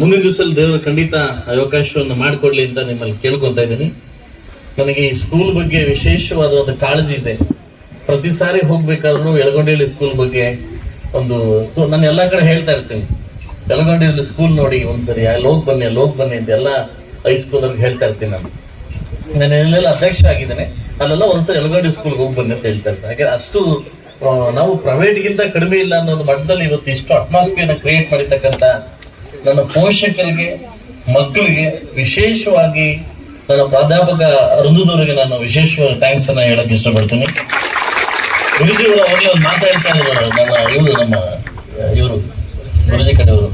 ಮುಂದಿನ ದಿವಸದಲ್ಲಿ ದೇವರು ಖಂಡಿತ ಅವಕಾಶವನ್ನು ಮಾಡಿಕೊಡ್ಲಿ ಅಂತ ನಿಮ್ಮಲ್ಲಿ ಕೇಳ್ಕೊತಾ ಇದ್ದೀನಿ. ನನಗೆ ಈ ಸ್ಕೂಲ್ ಬಗ್ಗೆ ವಿಶೇಷವಾದ ಒಂದು ಕಾಳಜಿ ಇದೆ. ಪ್ರತಿ ಸಾರಿ ಹೋಗ್ಬೇಕಾದ್ರೂ ಎಳಗೊಂಡೇಳಿ ಸ್ಕೂಲ್ ಬಗ್ಗೆ ಒಂದು ನಾನು ಎಲ್ಲ ಕಡೆ ಹೇಳ್ತಾ ಇರ್ತೀನಿ. ಎಳಗೊಂಡೇಳಿ ಸ್ಕೂಲ್ ನೋಡಿ ಒಂದ್ಸರಿ, ಅಲ್ಲಿ ಹೋಗಿ ಬನ್ನಿ, ಅಲ್ಲಿ ಹೋಗಿ ಬನ್ನಿ ಅಂತ ಎಲ್ಲ ಹೈಸ್ಕೂಲ್ ಅವ್ರಿಗೆ ಹೇಳ್ತಾ ಇರ್ತೀನಿ ನಾನು. ನಾನು ಎಲ್ಲೆಲ್ಲ ಅಧ್ಯಕ್ಷ ಆಗಿದ್ದೇನೆ. ಅಲ್ಲೆಲ್ಲ ಒಂದ್ಸರಿ ಎಳಗೊಂಡಿ ಸ್ಕೂಲ್ಗೆ ಹೋಗಿ ಬನ್ನಿ ಅಂತ ಹೇಳ್ತಾ ಇರ್ತಾರೆ ಯಾಕಂದ್ರೆ ಅಷ್ಟು ನಾವು ಪ್ರೈವೇಟ್ ಗಿಂತ ಕಡಿಮೆ ಇಲ್ಲ ಅನ್ನೋ ಒಂದು ಮಟ್ಟದಲ್ಲಿ ಇವತ್ತು ಇಷ್ಟು ಅಟ್ಮಾಸ್ಫಿಯರ್ ಕ್ರಿಯೇಟ್ ಮಾಡಿರ್ತಕ್ಕಂಥ ನನ್ನ ಪೋಷಕರಿಗೆ, ಮಕ್ಕಳಿಗೆ ವಿಶೇಷವಾಗಿ ನನ್ನ ಪ್ರಾಧ್ಯಾಪಕ ವೃಂದದವರಿಗೆ ನಾನು ವಿಶೇಷವಾಗಿ ಥ್ಯಾಂಕ್ಸ್ ಅನ್ನ ಹೇಳಕ್ ಇಷ್ಟಪಡ್ತೀನಿ. ಗುರುಜಿ ಅವರು ಅವಾಗಲೇ ಒಂದು ಮಾತಾಡ್ತಾ ಇದ್ದಾರೆ ನನ್ನ ಇವರು ನಮ್ಮ, ಇವರು ಗುರುಜಿ ಕಡೆಯವರು.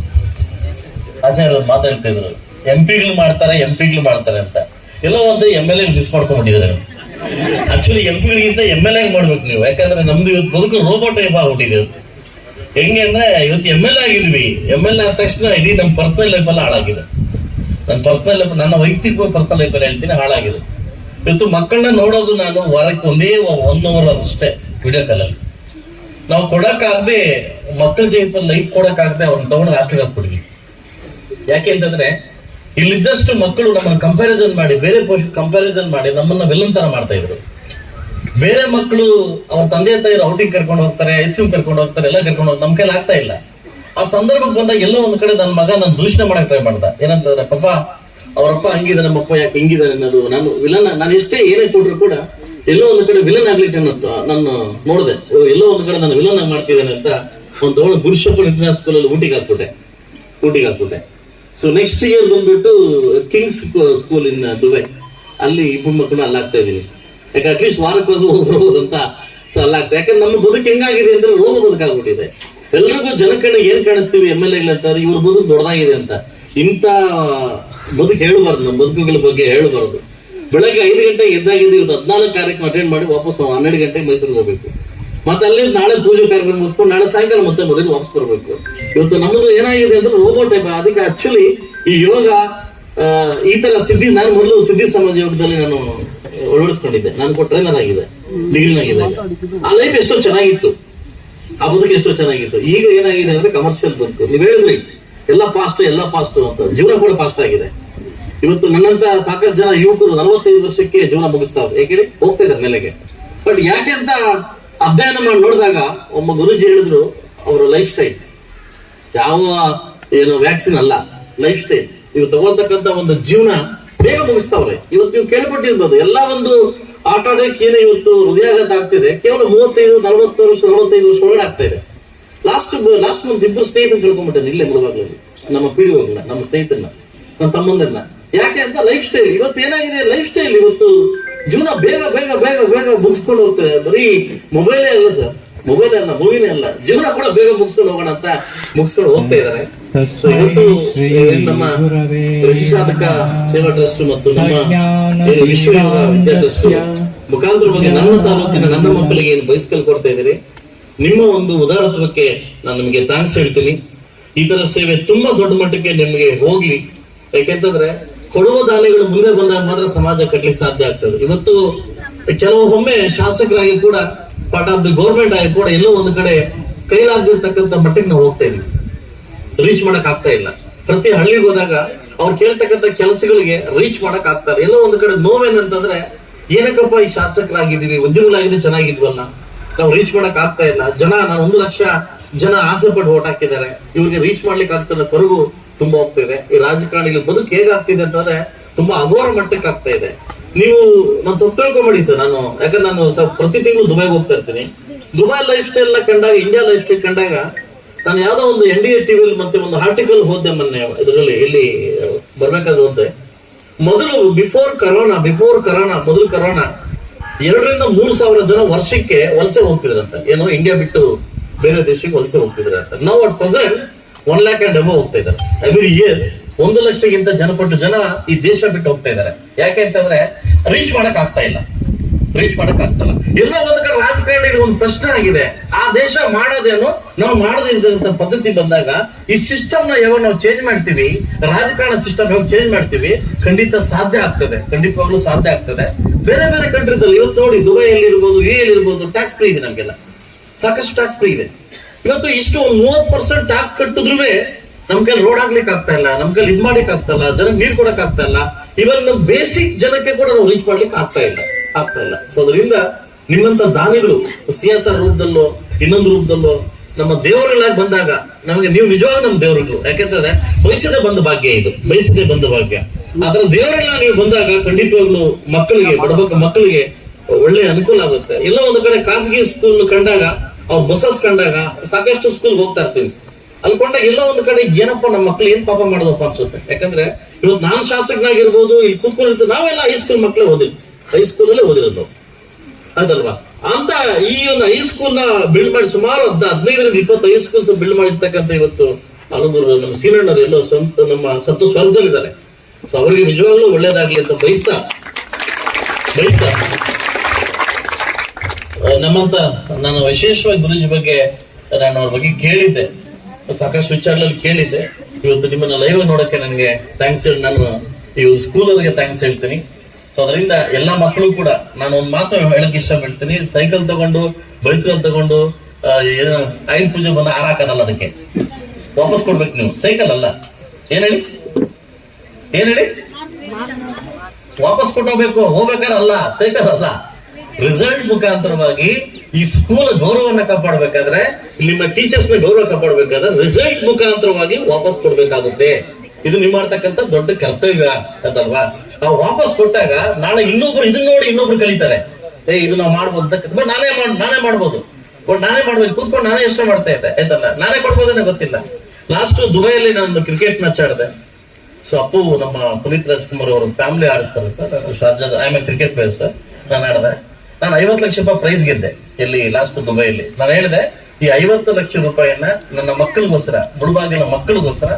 ಆಚಾರ್ಯರು ಮಾತಾಡ್ತಾ ಇದ್ರು. ಎಂ ಪಿಗಳು ಮಾಡ್ತಾರೆ ಎಂ ಪಿಗಳು ಮಾಡ್ತಾರೆ ಅಂತ. ಎಲ್ಲೋ ಒಂದು ಎಂ ಎಲ್ ಎ ಮಿಸ್ ಮಾಡ್ಕೊಂಡ್ಬಿಟ್ಟಿದ್ದಾರೆ. ಆಕ್ಚುಲಿ ಎಂ ಪಿಗಳಿಗಿಂತ ಎಂ ಎಲ್ ಎ ಮಾಡ್ಬೇಕು ನೀವು. ಯಾಕಂದ್ರೆ ನಮ್ದು ಇವತ್ತು ಬದುಕು ರೋಬೋಟ್ ಟೈಪ್ ಆಗ್ಬಿಟ್ಟಿದೆ. ಹೆಂಗೆ ಅಂದ್ರೆ ಇವತ್ತು ಎಂ ಎಲ್ ಎ ಆಗಿದ್ವಿ. ಎಂ ಎಲ್ ಎ ಆದ ತಕ್ಷಣ ಇಡೀ ನಮ್ಮ ಪರ್ಸನಲ್ ಲೈಫ್ ಹಾಳಾಗಿದೆ. ನನ್ನ ಪರ್ಸನಲ್ ಲೈಫ್ ನನ್ನ ವೈಯಕ್ತಿಕ ಪರ್ಸನಲ್ ಲೈಫ್ ಹೇಳ್ತೀನಿ ಹಾಳಾಗಿದೆ. ಇವತ್ತು ಮಕ್ಕಳನ್ನ ನೋಡೋದು ನಾನು ವಾರಕ್ಕೆ ಒಂದೇ ಒನ್ ಅವರ್ ಅದಷ್ಟೇ ವಿಡಿಯೋ ಕಾಲಲ್ಲಿ ನಾವು ಕೊಡಕ್ಕಾಗದೆ ಮಕ್ಕಳ ಜೀವನ ಲೈಫ್ ಕೊಡಕ್ಕಾಗದೆ ಅವ್ರನ್ನ ತಗೊಂಡು ಹಾಸ್ಟೆಲ್ ಹಾಕ್ಬಿಡ್ವಿ ಯಾಕೆ ಅಂತಂದ್ರೆ, ಇಲ್ಲಿದ್ದಷ್ಟು ಮಕ್ಕಳು ನಮ್ಮನ್ನ ಕಂಪ್ಯಾರಿಸನ್ ಮಾಡಿ, ಬೇರೆ ಪೋಷ ಕಂಪ್ಯಾರಿಸನ್ ಮಾಡಿ ನಮ್ಮನ್ನ ವೆಲ್ಲಂತರ ತರ ಮಾಡ್ತಾ ಇದ್ರು. ಬೇರೆ ಮಕ್ಕಳು ಅವ್ರ ತಂದೆ ತಾಯಿ ಔಟಿಂಗ್ ಕರ್ಕೊಂಡು ಹೋಗ್ತಾರೆ ಐಸ್ ಕ್ರೀಮ್ ಕರ್ಕೊಂಡು ಹೋಗ್ತಾರೆ, ಎಲ್ಲ ಕರ್ಕೊಂಡು ಹೋಗ್ತಾರೆ ನಮ್ಮ ಕೈಲಿ ಆಗ್ತಾ ಇಲ್ಲ. ಆ ಸಂದರ್ಭಕ್ಕೆ ಬಂದಾಗ ಎಲ್ಲೋ ಒಂದ್ ಕಡೆ ನನ್ನ ಮಗ ನಾನು ದೂಷಣೆ ಮಾಡಕ್ ಟ್ರೈ ಮಾಡ್ದ. ಏನಂತಂದ್ರೆ, ಪಪ್ಪ, ಅವರಪ್ಪ ಹಂಗಿದೆ ನಮ್ಮಪ್ಪ ಯಾಕೆ ಹಿಂಗಿದ್ದಾರೆ ಅನ್ನೋದು ನಾನು ವಿಲನ್ ನಾನು ಎಷ್ಟೇ ಏನೇ ಕೊಟ್ರು ಕೂಡ ಎಲ್ಲೋ ಒಂದ್ ಕಡೆ ವಿಲನ್ ಆಗ್ಲಿಕ್ಕೆ ಅನ್ನೋದು ನಾನು ನೋಡಿದೆ. ಎಲ್ಲೋ ಒಂದ್ ಕಡೆ ನಾನು ವಿಲನ್ ಆಗಿ ಮಾಡ್ತಿದ್ದೇನೆ ಅಂತ ಒಂದು ಒಳ್ಳೆ ಗುರುಶಪ್ಪನ್ ಇಂಟರ್ನ್ಯಾಷನಲ್ ಸ್ಕೂಲಲ್ಲಿ ಊಟಿಗೆ ಹಾಕ್ಬಿಟ್ಟೆ. ಊಟಿಗೆ ಹಾಕ್ಬಿಟ್ಟೆ. ಸೊ ನೆಕ್ಸ್ಟ್ ಇಯರ್ ಬಂದ್ಬಿಟ್ಟು ಕಿಂಗ್ಸ್ ಸ್ಕೂಲ್ ಇನ್ ದುಬೈ ಅಲ್ಲಿ ಇಬ್ಬರು ಮಕ್ಕಳು ಅಲ್ಲಿ ಆಗ್ತಾ ಇದೀನಿ ಯಾಕೆ ಅಟ್ಲೀಸ್ಟ್ ವಾರಕ್ಕೋಸ್ಕರ ಅಂತ ಸೊ ಅಲ್ಲ ಯಾಕಂದ್ರೆ ನಮ್ಮ ಬದುಕು ಹೆಂಗಾಗಿದೆ ಅಂದ್ರೆ ರೋಗ ಬದುಕಾಗ್ಬಿಟ್ಟಿದೆ. ಎಲ್ರಿಗೂ ಜನಕಣ್ಣ ಏನ್ ಕಾಣಿಸ್ತೀವಿ ಎಂ ಎಲ್ ಎಗಳಂತಾರೆ ಇವ್ರ ಬದುಕು ದೊಡ್ಡದಾಗಿದೆ ಅಂತ. ಇಂಥ ಬದುಕು ಹೇಳಬಾರ್ದು, ನಮ್ಮ ಬದುಕುಗಳ ಬಗ್ಗೆ ಹೇಳಬಾರ್ದು. ಬೆಳಗ್ಗೆ ಐದು ಗಂಟೆ ಎದ್ದಾಗಿದ್ದು ಇವತ್ತು ಹದಿನಾಲ್ಕು ಕಾರ್ಯಕ್ರಮ ಅಟೆಂಡ್ ಮಾಡಿ ವಾಪಸ್ ಹನ್ನೆರಡು ಗಂಟೆಗೆ ಮೈಸೂರಿಗೆ ಹೋಗ್ಬೇಕು. ಮತ್ತೆ ಅಲ್ಲಿ ನಾಳೆ ಪೂಜೆ ಕಾರ್ಯಕ್ರಮ ಮುಗಿಸ್ಕೊಂಡು ನಾಳೆ ಸಾಯಂಕಾಲ ಮತ್ತೆ ಮೊದಲು ವಾಪಸ್ ಬರಬೇಕು. ಇವತ್ತು ನಮ್ಮದು ಏನಾಗಿದೆ ಅಂದ್ರೆ ರೋಬೋ ಟೈಪ್ ಅದಕ್ಕೆ ಆಕ್ಚುಲಿ ಈ ಯೋಗ ಈ ತರ ಸಿದ್ಧಿ, ನಾನು ಮೊದಲು ಸಿದ್ಧಿ ಸಮಾಜ ಯೋಗದಲ್ಲಿ ನಾನು ಅಳವಡಿಸ್ಕೊಂಡಿದ್ದೆ ನಾನು ಕೊಟ್ಟರೆ ಆಗಿದೆ. ಆಗಿದ್ದಾಗ ಆ ಲೈಫ್ ಎಷ್ಟೋ ಚೆನ್ನಾಗಿತ್ತು. ಆ ಬದುಕು ಎಷ್ಟೋ ಚೆನ್ನಾಗಿತ್ತು. ಈಗ ಏನಾಗಿದೆ ಅಂದ್ರೆ ಕಮರ್ಷಿಯಲ್ ಬಂತು ನೀವ್ ಹೇಳಿದ್ರಿ, ಎಲ್ಲ ಫಾಸ್ಟ್ ಎಲ್ಲ ಫಾಸ್ಟ್ ಅಂತ. ಜೀವನ ಕೂಡ ಫಾಸ್ಟ್ ಆಗಿದೆ. ಇವತ್ತು ನನ್ನಂತ ಸಾಕಷ್ಟು ಜನ ಯುವಕರು ನಲವತ್ತೈದು ವರ್ಷಕ್ಕೆ ಜೀವನ ಮುಗಿಸ್ತಾವ್ರು ಯಾಕೆ ಹೋಗ್ತಾ ಇದ್ದಾರೆ ನೆಲೆಗೆ ಬಟ್ ಯಾಕೆ ಅಂತ ಅಧ್ಯಯನ ಮಾಡಿ ನೋಡಿದಾಗ ಒಬ್ಬ ಗುರುಜಿ ಹೇಳಿದ್ರು, ಅವರ ಲೈಫ್ ಸ್ಟೈಲ್ ಯಾವ, ಏನು ವ್ಯಾಕ್ಸಿನ್ ಅಲ್ಲ ಲೈಫ್ ಸ್ಟೈಲ್ ಇವ್ರು ತಗೊಳ್ತಕ್ಕಂತ ಒಂದು ಜೀವನ ಬೇಗ ಮುಗಿಸ್ತಾವ್ರೆ. ಇವತ್ತು ನೀವು ಕೇಳ್ಬಿಟ್ಟಿರ್ಬೋದು ಎಲ್ಲ ಒಂದು ಆಟ ಆಡಕ್ಕೆ ಏನೇ ಇವತ್ತು ಹೃದಯಾಘಾತ ಆಗ್ತಿದೆ. ಕೇವಲ ಮೂವತ್ತೈದು, ನಲವತ್ತು ವರ್ಷ, ನಲವತ್ತೈದು ವರ್ಷ ಒಳಗಡೆ ಆಗ್ತಾ ಇದೆ. ಲಾಸ್ಟ್ ಲಾಸ್ಟ್ ಮಂತ್ ಇಬ್ಬರು ಸ್ನೇಹಿತರು ತಿಳ್ಕೊಂಡ್ಬಿಟ್ಟೆ ಇಲ್ಲೇ ಮುಳುವಾಗ್ಲಲ್ಲಿ. ನಮ್ಮ ಪೀಳಿಗೆಗಳನ್ನ, ನಮ್ಮ ಸ್ನೇಹಿತರನ್ನ, ನಮ್ಮ ತಮ್ಮಂದಿರನ್ನ. ಯಾಕೆ ಅಂತ ಲೈಫ್ ಸ್ಟೈಲ್ ಇವತ್ತು ಏನಾಗಿದೆ? ಲೈಫ್ ಸ್ಟೈಲ್ ಇವತ್ತು ಜೀವನ ಬೇಗ ಬೇಗ ಬೇಗ ಬೇಗ ಮುಗಿಸ್ಕೊಂಡು ಹೋಗ್ತದೆ. ಬರೀ ಮೊಬೈಲೇ ಅಲ್ಲ ಸರ್. ಮೊಬೈಲ್ ಅಲ್ಲ ಮೂವಿನೇ ಅಲ್ಲ. ಜೀವನ ಕೂಡ ಬೇಗ ಮುಗಿಸ್ಕೊಂಡು ಹೋಗೋಣ ಅಂತ ಮುಗಿಸ್ಕೊಂಡು ಹೋಗ್ತಾ ಇದ್ದಾರೆ. ಏನ್ ನಮ್ಮ ಕೃಷಿ ಸಾಧಕ ಸೇವಾ ಟ್ರಸ್ಟ್ ಮತ್ತು ನಮ್ಮ ವಿಶ್ವ ವಿದ್ಯಾ ಟ್ರಸ್ಟ್. ಮುಖಾಂತರ ಬಗ್ಗೆ ನನ್ನ ತಾಲೂಕಿನ ನನ್ನ ಮಕ್ಕಳಿಗೆ ಏನು ಬಯಸ್ಕಲ್ ಕೊಡ್ತಾ ಇದ್ದೀರಿ? ನಿಮ್ಮ ಒಂದು ಉದಾರತ್ವಕ್ಕೆ ನಾನು ನಿಮಗೆ ಥ್ಯಾಂಕ್ಸ್ ಹೇಳ್ತೀನಿ. ಈ ತರ ಸೇವೆ ತುಂಬಾ ದೊಡ್ಡ ಮಟ್ಟಕ್ಕೆ ನಿಮಗೆ ಹೋಗ್ಲಿ. ಯಾಕೆಂತಂದ್ರೆ ಕೊಡುವ ದಾನಿಗಳು ಮುಂದೆ ಬಂದಾಗ ಮಾತ್ರ ಸಮಾಜ ಕಟ್ಟಲಿಕ್ಕೆ ಸಾಧ್ಯ ಆಗ್ತದೆ. ಇವತ್ತು ಕೆಲವೊಮ್ಮೆ ಶಾಸಕರಾಗಿ ಕೂಡ ಪಾರ್ಟ್ ಆಫ್ ದಿ ಗೌರ್ಮೆಂಟ್ ಆಗಿ ಕೂಡ ಎಲ್ಲೋ ಒಂದು ಕಡೆ ಕೈಲಾಗದಿರ್ತಕ್ಕಂಥ ಮಟ್ಟಿಗೆ ನಾವು ಹೋಗ್ತಾ ಇದೀವಿ ರೀಚ್ ಮಾಡಕ್ ಆಗ್ತಾ ಇಲ್ಲ. ಪ್ರತಿ ಹಳ್ಳಿಗೆ ಹೋದಾಗ ಅವ್ರು ಕೇಳ್ತಕ್ಕಂಥ ಕೆಲಸಗಳಿಗೆ ರೀಚ್ ಮಾಡಕ್ ಆಗ್ತಾರೆ. ಎಲ್ಲೋ ಒಂದು ಕಡೆ ನೋವೇನಂತಂದ್ರೆ, ಏನಕ್ಕಪ್ಪ ಈ ಶಾಸಕರಾಗಿದ್ದೀವಿ ಉದ್ಯಮಗಳಾಗಿದ್ದು ಚೆನ್ನಾಗಿದ್ವಲ್ಲ. ನಾವು ರೀಚ್ ಮಾಡಕ್ ಆಗ್ತಾ ಇಲ್ಲ. ಜನ, ನಾನು ಒಂದು ಲಕ್ಷ ಜನ ಆಸೆ ಪಟ್ಟು ಓಟ್ ಹಾಕಿದ್ದಾರೆ. ಇವ್ರಿಗೆ ರೀಚ್ ಮಾಡ್ಲಿಕ್ಕೆ ಆಗ್ತದ ಕೊರಗು ತುಂಬಾ ಹೋಗ್ತಿದೆ ಈ ರಾಜಕಾರಣಿಗಳ ಬದುಕು ಹೇಗಾಗ್ತಿದೆ ಅಂತಂದ್ರೆ, ತುಂಬಾ ಅಘೋರ ಮಟ್ಟಕ್ಕೆ ಆಗ್ತಾ ಇದೆ. ನೀವು, ನಾನು ತಪ್ಪು ಸರ್. ನಾನು, ಯಾಕಂದ್ರೆ ನಾನು ಪ್ರತಿ ತಿಂಗಳು ದುಬೈಗೆ ಹೋಗ್ತಾ ಇರ್ತೀನಿ. ದುಬೈ ಲೈಫ್ ಸ್ಟೈಲ್ ಕಂಡಾಗ ಇಂಡಿಯಾ ಲೈಫ್ ಸ್ಟೈಲ್ ಕಂಡಾಗ ನಾನು ಯಾವ್ದೋ ಒಂದು ಎನ್ ಡಿ ಎ ಟಿವಿಲಿ ಮತ್ತೆ ಒಂದು ಆರ್ಟಿಕಲ್ ಹೋದೆ ಮೊನ್ನೆ, ಇದರಲ್ಲಿ ಇಲ್ಲಿ ಬರ್ಬೇಕಾದ್ರೆ ಮೊದಲು ಬಿಫೋರ್ ಕರೋನಾ ಬಿಫೋರ್ ಕರೋನಾ ಮೊದಲು ಕರೋನಾ ಎರಡರಿಂದ ಮೂರು ಸಾವಿರ ಜನ ವರ್ಷಕ್ಕೆ ವಲಸೆ ಹೋಗ್ತಿದ್ರಂತೆ. ಏನೋ ಇಂಡಿಯಾ ಬಿಟ್ಟು ಬೇರೆ ದೇಶಕ್ಕೆ ವಲಸೆ ಹೋಗ್ತಿದ್ರೆ ಅಂತ ನಾವು at present one lakh and above ಹೋಗ್ತಾ ಇದ್ದಾರೆ. ಎವ್ರಿ ಇಯರ್ ಒಂದು ಲಕ್ಷಕ್ಕಿಂತ ಜನಪಟ್ಟು ಜನ ಈ ದೇಶ ಬಿಟ್ಟು ಹೋಗ್ತಾ ಇದ್ದಾರೆ. ಯಾಕೆ ಅಂತಂದ್ರೆ ರೀಚ್ ಮಾಡಕ್ ಆಗ್ತಾ ಇಲ್ಲ. ರೀಚ್ ಮಾಡಕ್ ಆಗ್ತಲ್ಲ. ಎಲ್ಲ ಒಂದ್ ಕಡೆ ರಾಜಕಾರಣಿಗೆ ಒಂದು ಪ್ರಶ್ನೆ ಆಗಿದೆ. ಆ ದೇಶ ಮಾಡೋದೇನು ನಾವು ಮಾಡದೇ ಇದ್ದಂತ ಪದ್ಧತಿ ಬಂದಾಗ ಈ ಸಿಸ್ಟಮ್ನ ಯಾವಾಗ ನಾವು ಚೇಂಜ್ ಮಾಡ್ತೀವಿ, ರಾಜಕಾರಣ ಸಿಸ್ಟಮ್ ಯಾವಾಗ ಚೇಂಜ್ ಮಾಡ್ತೀವಿ, ಖಂಡಿತ ಸಾಧ್ಯ ಆಗ್ತದೆ. ಖಂಡಿತವಾಗ್ಲೂ ಸಾಧ್ಯ ಆಗ್ತದೆ. ಬೇರೆ ಬೇರೆ ಕಂಟ್ರೀಸ್ ಅಲ್ಲಿ ಇವತ್ತು ನೋಡಿ ದುಬೈಯಲ್ಲಿ ಇರ್ಬೋದು ಯು ಇರ್ಬೋದು ಟ್ಯಾಕ್ಸ್ ಫ್ರೀ ಇದೆ ನಮ್ಗೆಲ್ಲ. ಸಾಕಷ್ಟು ಟ್ಯಾಕ್ಸ್ ಫ್ರೀ ಇದೆ. ಇವತ್ತು ಇಷ್ಟು ಮೂವತ್ ಪರ್ಸೆಂಟ್ ಟ್ಯಾಕ್ಸ್ ಕಟ್ಟಿದ್ರು ನಮ್ ಕೈಲಿ ರೋಡ್ ಆಗ್ಲಿಕ್ಕೆ ಆಗ್ತಾ ಇಲ್ಲ, ನಮ್ ಕೈಲಿ ಇದ್ ಮಾಡ್ಲಿಕ್ಕೆ ಆಗ್ತಾ ಇಲ್ಲ, ಜನಕ್ಕೆ ನೀರ್ ಕೊಡಕ್ ಆಗ್ತಾ ಇಲ್ಲ. ಇವನ್ ಬೇಸಿಕ್ ಜನಕ್ಕೆ ಕೂಡ ನಾವು ರೀಚ್ ಮಾಡ್ಲಿಕ್ಕೆ ಆಗ್ತಾ ಇಲ್ಲ. ಆಗ್ತಾ ಇಲ್ಲ. ಅದರಿಂದ ನಿಮ್ಮಂತ ದಾನಿಗಳು ಸಿ ಎಸ್ ಆರ್ ರೂಪದಲ್ಲೋ, ಇನ್ನೊಂದು ರೂಪದಲ್ಲೋ, ನಮ್ಮ ದೇವರುಗಳಾಗಿ ಬಂದಾಗ ನಮಗೆ ನೀವು ನಿಜವಾಗ ನಮ್ಮ ದೇವರುಗಳು. ಯಾಕೆಂತಂದ್ರೆ, ಬಯಸದೆ ಬಂದ ಭಾಗ್ಯ ಇದು. ಬಯಸದೆ ಬಂದ ಭಾಗ್ಯ. ಅದರ ದೇವರೆಲ್ಲ ನೀವು ಬಂದಾಗ ಖಂಡಿತವಾಗ್ಲು ಮಕ್ಕಳಿಗೆ ಬಡಬಕ ಮಕ್ಕಳಿಗೆ ಒಳ್ಳೆ ಅನುಕೂಲ ಆಗುತ್ತೆ. ಎಲ್ಲ ಒಂದು ಕಡೆ ಖಾಸಗಿ ಸ್ಕೂಲ್ ಕಂಡಾಗ, ಅವ್ರ ಬಸಸ್ ಕಂಡಾಗ ಸಾಕಷ್ಟು ಸ್ಕೂಲ್ ಹೋಗ್ತಾ ಇರ್ತೀವಿ. ಅನ್ಕೊಂಡಾಗ ಎಲ್ಲ ಒಂದು ಕಡೆ ಏನಪ್ಪ ನಮ್ಮ ಮಕ್ಳು ಏನ್ ಪಾಪ ಮಾಡೋದಪ್ಪ ಅನ್ಸುತ್ತೆ? ಯಾಕಂದ್ರೆ, ಇವತ್ತು ನಾನು ಶಾಸಕನಾಗಿರ್ಬೋದು, ಇಲ್ಲಿ ಕೂತ್ಕೊಂಡಿರ್ತೀವಿ, ನಾವೆಲ್ಲ ಹೈಸ್ಕೂಲ್ ಮಕ್ಕಳೇ ಓದಿಲ್ಲ ಹೈಸ್ಕೂಲ್ ಅಲ್ಲಿ ಓದಿರೋದು ಅದಲ್ವಾ? ಅಂತ ಈ ಒಂದು ಹೈಸ್ಕೂಲ್ನ ಬಿಲ್ಡ್ ಮಾಡಿ ಸುಮಾರು ಹದ್ ಹದಿನೈದರಿಂದ ಇಪ್ಪತ್ತು ಹೈಸ್ಕೂಲ್ಸ್ ಬಿಲ್ಡ್ ಮಾಡಿರ್ತಕ್ಕಂಥ ಇವತ್ತು ಅನುಗುರು ನಮ್ಮ ಸೀನಣ್ಣರು ಎಲ್ಲೋ ಸ್ವಂತ ನಮ್ಮ ಸತ್ತು ಸ್ವರ್ಗದಲ್ಲಿದ್ದಾರೆ. ಸೊ ಅವರಿಗೆ ನಿಜವಾಗ್ಲೂ ಒಳ್ಳೇದಾಗ್ಲಿ ಅಂತ ಬಯಸ್ತಾ ಬಯಸ್ತಾ. ನಮ್ಮಂತ ನಾನು ವಿಶೇಷವಾಗಿ ಗುರುಜಿ ಬಗ್ಗೆ ನಾನು ಅವ್ರ ಬಗ್ಗೆ ಕೇಳಿದ್ದೆ. ಸಾಕಷ್ಟು ವಿಚಾರಗಳಲ್ಲಿ ಕೇಳಿದ್ದೆ. ಇವತ್ತು ನಿಮ್ಮನ್ನ ಲೈವ್ ನೋಡಕ್ಕೆ ನನಗೆ ಥ್ಯಾಂಕ್ಸ್ ಹೇಳಿ ನಾನು ಈ ಅವರಿಗೆ ಥ್ಯಾಂಕ್ಸ್ ಹೇಳ್ತೀನಿ. ಸೊ ಅದರಿಂದ ಎಲ್ಲ ಮಕ್ಕಳು ಕೂಡ ನಾನು ಒಂದು ಮಾತು ಹೇಳಕ್ ಇಷ್ಟಪಡ್ತೀನಿ. ಸೈಕಲ್ ತಗೊಂಡು ಬೈಸ್ಕಲ್ ತಗೊಂಡು ಏನು ಆಯುಧ ಪೂಜೆ ಬಂದ ಹಾರಾಕದಲ್ಲ ಅದಕ್ಕೆ. ವಾಪಸ್ ಕೊಡ್ಬೇಕು ನೀವು. ಸೈಕಲ್ ಅಲ್ಲ. ಏನ್ ಹೇಳಿ? ಏನ್ ಹೇಳಿ? ವಾಪಸ್ ಕೊಟ್ಟೋಗ್ಬೇಕು. ಹೋಗ್ಬೇಕಾದ್ರೆ ಅಲ್ಲ ಸೈಕಲ್ ಅಲ್ಲ. ರಿಸಲ್ಟ್ ಮುಖಾಂತರವಾಗಿ ಈ ಸ್ಕೂಲ್ ಗೌರವವನ್ನ ಕಾಪಾಡಬೇಕಾದ್ರೆ, ನಿಮ್ಮ ಟೀಚರ್ಸ್ನ ಗೌರವ ಕಾಪಾಡಬೇಕಾದ್ರೆ ರಿಸಲ್ಟ್ ಮುಖಾಂತರವಾಗಿ ವಾಪಸ್ ಕೊಡ್ಬೇಕಾಗುತ್ತೆ. ಇದು ನಿಮ್ಮ ಮಾಡ್ತಕ್ಕಂಥ ದೊಡ್ಡ ಕರ್ತವ್ಯ ಅದಲ್ವಾ ನಾವು ವಾಪಸ್ ಕೊಟ್ಟಾಗ ನಾಳೆ ಇನ್ನೊಬ್ರು ಇದನ್ನ ನೋಡಿ ಇನ್ನೊಬ್ರು ಕಲಿತಾರೆ ಏ, ಇದು ನಾವು ಮಾಡ್ಬೋದು ಅಂತ ನಾನೇ ನಾನೇ ಮಾಡ್ಬೋದು. ಬಟ್ ನಾನೇ ಮಾಡ್ಬೇಕು, ಕೂತ್ಕೊಂಡು ನಾನೇ ಯೋಚನೆ ಮಾಡ್ತಾ ಇದ್ದೆ. ಆಯ್ತಲ್ಲ ನಾನೇ ಕೊಡ್ಬೋದೇನೋ ಗೊತ್ತಿಲ್ಲ. ಲಾಸ್ಟ್ ದುಬೈಯಲ್ಲಿ ನಾನು ಕ್ರಿಕೆಟ್ ಮ್ಯಾಚ್ ಆಡಿದೆ. ಸೊ ಅಪ್ಪು ನಮ್ಮ ಪುನೀತ್ ರಾಜ್ಕುಮಾರ್ ಅವರ ಫ್ಯಾಮಿಲಿ ಆಡಿಸ್ತಾರೆ ಶಾರ್ಜಾದ ಐ ಕ್ರಿಕೆಟ್ ಪ್ಲೇಯರ್ ಸರ್ ನಾನು ಆಡಿದೆ. ನಾನು ಐವತ್ತು ಲಕ್ಷ ರೂಪಾಯಿ ಪ್ರೈಸ್ ಗೆದ್ದೆ. ಇಲ್ಲಿ ಲಾಸ್ಟ್ ದುಬೈಯಲ್ಲಿ. ನಾನು ಹೇಳಿದೆ, ಈ ಐವತ್ತು ಲಕ್ಷ ರೂಪಾಯಿಯನ್ನ ನನ್ನ ಮಕ್ಕಳಿಗೋಸ್ಕರ ಬುಡಬಾಗಿನ ಮಕ್ಕಳಿಗೋಸ್ಕರ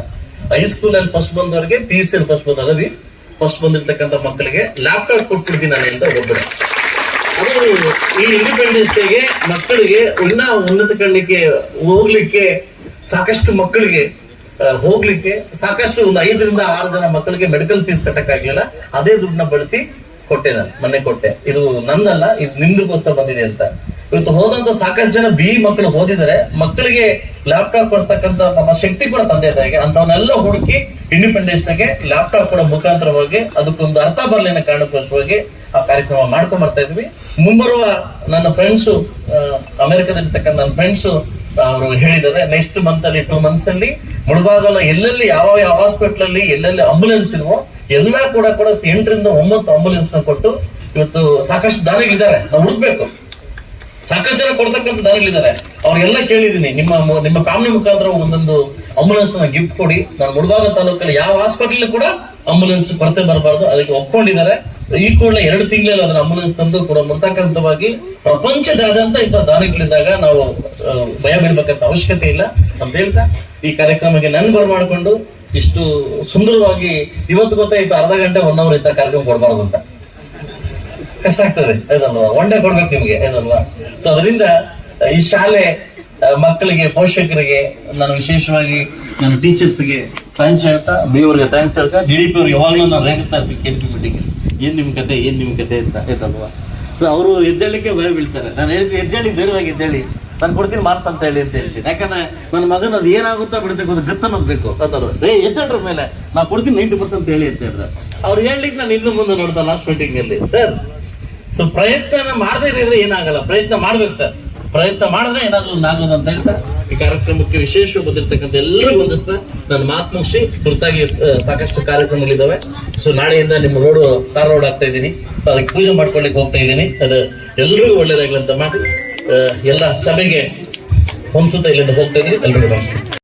ಹೈಸ್ಕೂಲ್ ಅಲ್ಲಿ ಫಸ್ಟ್ ಬಂದವರಿಗೆ ಪಿ ಯು ಸಿ ಫಸ್ಟ್ ಬಂದವರಿಗೆ ಫಸ್ಟ್ ಬಂದಿರ್ತಕ್ಕಂಥ ಮಕ್ಕಳಿಗೆ ಲ್ಯಾಪ್ಟಾಪ್ ಕೊಟ್ಬಿಡ್ತೀನಿ ನಾನು ಅಂತ ಒಬ್ಬರು. ಅದು ಈ ಇಂಡಿಪೆಂಡೆನ್ಸ್ ಡೇಗೆ ಮಕ್ಕಳಿಗೆ ಇನ್ನ ಉನ್ನತ ಕಣ್ಣಿಗೆ ಹೋಗ್ಲಿಕ್ಕೆ ಸಾಕಷ್ಟು ಮಕ್ಕಳಿಗೆ ಹೋಗ್ಲಿಕ್ಕೆ ಸಾಕಷ್ಟು ಒಂದು ಐದರಿಂದ ಆರು ಜನ ಮಕ್ಕಳಿಗೆ ಮೆಡಿಕಲ್ ಫೀಸ್ ಕಟ್ಟಕ್ಕಾಗ್ಲಿಲ್ಲ. ಅದೇ ದುಡ್ಡನ್ನ ಬಳಸಿ ಕೊಟ್ಟೆ ನಾನು ಮೊನ್ನೆ ಕೊಟ್ಟೆ. ಇದು ನನ್ನಲ್ಲ, ಇದು ನಿಮ್ದಕ್ಕೋಸ್ಕರ ಬಂದಿದೆ ಅಂತ. ಇವತ್ತು ಹೋದಂತ ಸಾಕಷ್ಟು ಜನ ಬಿ ಮಕ್ಕಳು ಓದಿದರೆ ಮಕ್ಕಳಿಗೆ ಲ್ಯಾಪ್ಟಾಪ್ ಕೊಡ್ತಕ್ಕಂತ ನಮ್ಮ ಶಕ್ತಿ ಕೂಡ ತಂದೆ ತಾಯಿಗೆ. ಅಂತವನ್ನೆಲ್ಲ ಹುಡುಕಿ ಇಂಡಿಪೆಂಡೆನ್ಸ್ ನಾಗೆ ಲ್ಯಾಪ್ಟಾಪ್ ಕೂಡ ಮುಖಾಂತರವಾಗಿ ಅದಕ್ಕೊಂದು ಅರ್ಥ ಬರಲಿ ಅನ್ನೋ ಕಾರಣಕ್ಕೋಸ್ಕರವಾಗಿ ಆ ಕಾರ್ಯಕ್ರಮ ಮಾಡ್ಕೊಂಡ್ ಬರ್ತಾ ಇದ್ವಿ. ಮುಂಬರುವ ನನ್ನ ಫ್ರೆಂಡ್ಸು ಅಮೆರಿಕದಲ್ಲಿರ್ತಕ್ಕಂಥ ನನ್ನ ಫ್ರೆಂಡ್ಸು ಅವರು ಹೇಳಿದ್ದಾರೆ ನೆಕ್ಸ್ಟ್ ಮಂತ್ ಅಲ್ಲಿ ಟೂ ಮಂತ್ಸ್ ಅಲ್ಲಿ ಮುಳುಬಾಗಲ ಎಲ್ಲೆಲ್ಲಿ ಯಾವ ಯಾವ ಹಾಸ್ಪಿಟಲ್ ಅಲ್ಲಿ ಎಲ್ಲೆಲ್ಲಿ ಆಂಬುಲೆನ್ಸ್ ಇಲ್ವೋ ಎಲ್ಲ ಕೂಡ ಕೂಡ ಎಂಟರಿಂದ ಒಂಬತ್ತು ಆಂಬುಲೆನ್ಸ್ ಕೊಟ್ಟು ಇವತ್ತು ಸಾಕಷ್ಟು ದಾನಿಗಳಿದ್ದಾರೆ. ನಾವು ಹುಡುಕ್ಬೇಕು. ಸಾಕಷ್ಟು ಜನ ಕೊಡ್ತಕ್ಕಂಥ ದಾನಿಗಳಿದ್ದಾರೆ. ಅವ್ರಿಗೆಲ್ಲ ಕೇಳಿದೀನಿ ನಿಮ್ಮ ನಿಮ್ಮ ಫ್ಯಾಮಿಲಿ ಮುಖಾಂತರ ಒಂದೊಂದು ಆಂಬುಲೆನ್ಸ್ನ ಗಿಫ್ಟ್ ಕೊಡಿ. ನಾನು ಮುಳಬಾಗ ತಾಲೂಕಲ್ಲಿ ಯಾವ ಹಾಸ್ಪಿಟಲ್ ಕೂಡ ಆಂಬುಲೆನ್ಸ್ ಕೊರತೆ ಬರಬಾರ್ದು. ಅದಕ್ಕೆ ಒಪ್ಕೊಂಡಿದ್ದಾರೆ. ಈ ಕೂಡಲೇ ಎರಡು ತಿಂಗಳಲ್ಲಿ ಅದನ್ನ ಆಂಬುಲೆನ್ಸ್ ತಂದು ಕೂಡ ಮುಂತಕ್ಕಂಥವಾಗಿ ಪ್ರಪಂಚದಾದ್ಯಂತ ಇಂಥ ದಾನಿಗಳಿದ್ದಾಗ ನಾವು ಭಯ ಬಿಡ್ಬೇಕಂತ ಅವಶ್ಯಕತೆ ಇಲ್ಲ. ಅಂತ ಹೇಳ್ತಾ, ಈ ಕಾರ್ಯಕ್ರಮಕ್ಕೆ ನನ್ ಬರಮಾಡ್ಕೊಂಡು ಇಷ್ಟು ಸುಂದರವಾಗಿ ಇವತ್ತು ಗೊತ್ತಾಯ್ತು ಅರ್ಧ ಗಂಟೆ ಒನ್ ಅವರ್ ಇಂಥ ಕಾರ್ಯಕ್ರಮ ಕೊಡಬಾರ್ದು ಅಂತ. ಕಷ್ಟ ಆಗ್ತದೆ ಅದಲ್ವಾ ಒನ್ ಕೊಡ್ಬೇಕು ನಿಮ್ಗೆ ಅದಲ್ವಾ ಸೊ ಅದರಿಂದ ಈ ಶಾಲೆ ಮಕ್ಕಳಿಗೆ, ಪೋಷಕರಿಗೆ, ನಾನು ವಿಶೇಷವಾಗಿ ನನ್ನ ಟೀಚರ್ಸ್ಗೆ ಥ್ಯಾಂಕ್ಸ್ ಹೇಳ್ತಾ ಬಿ ಅವ್ರಿಗೆ ಥ್ಯಾಂಕ್ಸ್ ಹೇಳ್ತಾ ಡಿ ಡಿ ಪಿ ಅವ್ರಿಗೆ ಯಾವಾಗಲೂ ನಾನು ರೇಗಿಸ್ತಾ ಇರ್ತೀನಿ ಕೆ ಪಿ ಮೀಟಿಂಗ್ ಏನ್ ನಿಮ್ಮ ಕತೆ, ಏನ್ ನಿಮ್ ಕತೆ ಅಂತ, ಆಯ್ತಲ್ವಾ? ಸೊ ಅವರು ಎದ್ದೇಳಿಕ್ಕೆ ಭಯ ಬೀಳ್ತಾರೆ. ನಾನು ಹೇಳ್ತೀನಿ ಎದ್ದೇಳಿ, ಧೈರ್ಯವಾಗಿ ಎದ್ದೇಳಿ. ನಾನು ಕೊಡ್ತೀನಿ ಮಾರ್ಕ್ಸ್ ಅಂತ ಹೇಳಿ, ಅಂತ ಹೇಳ್ತೀನಿ ಯಾಕಂದ್ರೆ ನನ್ನ ಮಗನ ಅದು ಏನಾಗುತ್ತೋ ಬಿಡುತ್ತೆ ಒಂದು ಗತ್ತ ನೋಡ್ಬೇಕು ಅದಲ್ವ ಏ, ಎದ್ದೇಳ್ರ ಮೇಲೆ ನಾನು ಕೊಡ್ತೀನಿ ನೈಂಟಿ ಪರ್ಸೆಂಟ್ ಹೇಳಿ ಅಂತ ಹೇಳಿದ್ರೆ. ಅವ್ರು ಹೇಳ್ಲಿಕ್ಕೆ ನಾನು ಇನ್ನು ಮುಂದೆ ನೋಡ್ತಾ ಲಾಸ್ಟ್ ಮೀಟಿಂಗ್ ಅಲ್ಲಿ. ಸರ್ ಸೊ ಪ್ರಯತ್ನ ಮಾಡದೇ ಇದ್ರೆ ಏನಾಗಲ್ಲ. ಪ್ರಯತ್ನ ಮಾಡ್ಬೇಕು ಸರ್ ಪ್ರಯತ್ನ ಮಾಡಿದ್ರೆ ಏನಾದ್ರು ಅಂತ ಹೇಳ್ತಾ, ಈ ಕಾರ್ಯಕ್ರಮಕ್ಕೆ ವಿಶೇಷವಾಗಿ ಬಂದಿರತಕ್ಕಂಥ ಎಲ್ಲರಿಗೂ ಒಂದಿಸ್ತಾ, ನನ್ನ ಮಾತು ಮುಗಿಸಿ ಕುರಿತಾಗಿ ಸಾಕಷ್ಟು ಕಾರ್ಯಕ್ರಮಗಳಿದ್ದಾವೆ ಸೊ ನಾಳೆಯಿಂದ ನಿಮ್ಮ ರೋಡು ಕಾರ್ ರೋಡ್ ಆಗ್ತಾ ಇದ್ದೀನಿ. ಅದಕ್ಕೆ ಪೂಜೆ ಮಾಡ್ಕೊಳ್ಳಿಕ್ಕೆ ಹೋಗ್ತಾ ಇದ್ದೀನಿ. ಅದು ಎಲ್ರಿಗೂ ಒಳ್ಳೇದಾಗ್ಲಿ ಅಂತ ಮಾಡಿ ಎಲ್ಲ ಸಭೆಗೆ ಹೊಂದಿಸುತ್ತಾ ಇಲ್ಲಿಂದ ಹೋಗ್ತಾ ಇದ್ದೀನಿ. ಎಲ್ರಿಗೂ ನಮಸ್ಕಾರ.